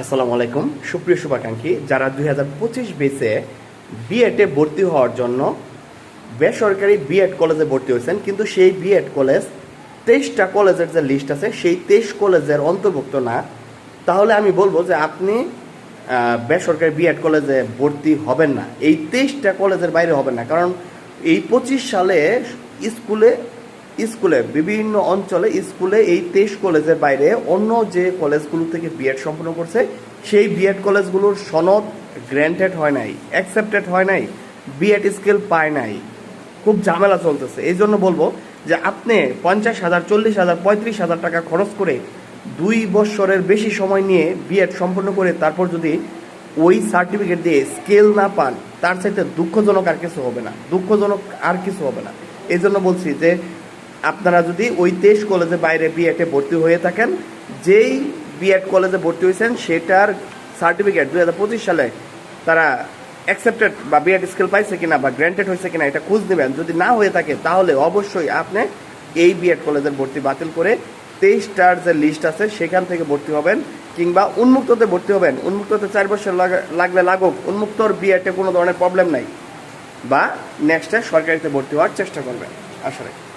আসসালামু আলাইকুম। সুপ্রিয় শুভাকাঙ্ক্ষী, যারা দুই হাজার পঁচিশ বেসে বিএডে ভর্তি হওয়ার জন্য বেসরকারি বিএড কলেজে ভর্তি হয়েছেন, কিন্তু সেই বিএড কলেজ তেইশটা কলেজের যে লিস্ট আছে, সেই তেইশ কলেজের অন্তর্ভুক্ত না। তাহলে আমি বলব যে আপনি বেসরকারি বিএড কলেজে ভর্তি হবেন না। এই তেইশটা কলেজের বাইরে হবেন না। কারণ এই পঁচিশ সালে স্কুলে স্কুলে, বিভিন্ন অঞ্চলে স্কুলে এই তেইশ কলেজের বাইরে অন্য যে কলেজগুলো থেকে বিএড সম্পন্ন করছে, সেই বিএড কলেজগুলোর সনদ গ্র্যান্টেড হয় নাই অ্যাকসেপ্টেড হয় নাই বিএড স্কেল পায় নাই। খুব ঝামেলা চলতেছে। এই জন্য বলব যে আপনি পঞ্চাশ হাজার, চল্লিশ হাজার, পঁয়ত্রিশ হাজার টাকা খরচ করে দুই বছরের বেশি সময় নিয়ে বিএড সম্পন্ন করে তারপর যদি ওই সার্টিফিকেট দিয়ে স্কেল না পান, তার চাইতে দুঃখজনক আর কিছু হবে না। দুঃখজনক আর কিছু হবে না। এই জন্য বলছি যে আপনারা যদি ওই তেইশ কলেজে বাইরে বিএডে ভর্তি হয়ে থাকেন, যেই বিএড কলেজে ভর্তি হয়েছেন, সেটার সার্টিফিকেট দু হাজার পঁচিশ সালে তারা অ্যাকসেপ্টেড বা বিএড স্কেল পাইছে কিনা বা গ্র্যান্টেড হয়েছে কিনা এটা খোঁজ নেবেন। যদি না হয়ে থাকে, তাহলে অবশ্যই আপনি এই বিএড কলেজের ভর্তি বাতিল করে তেইশটার যে লিস্ট আছে, সেখান থেকে ভর্তি হবেন কিংবা উন্মুক্ততে ভর্তি হবেন। উন্মুক্ততে চার বছর লাগা- লাগলে লাগুক, উন্মুক্তর বিএডে কোনো ধরনের প্রবলেম নাই বা নেক্সটে সরকারিতে ভর্তি হওয়ার চেষ্টা করবেন। রাখি।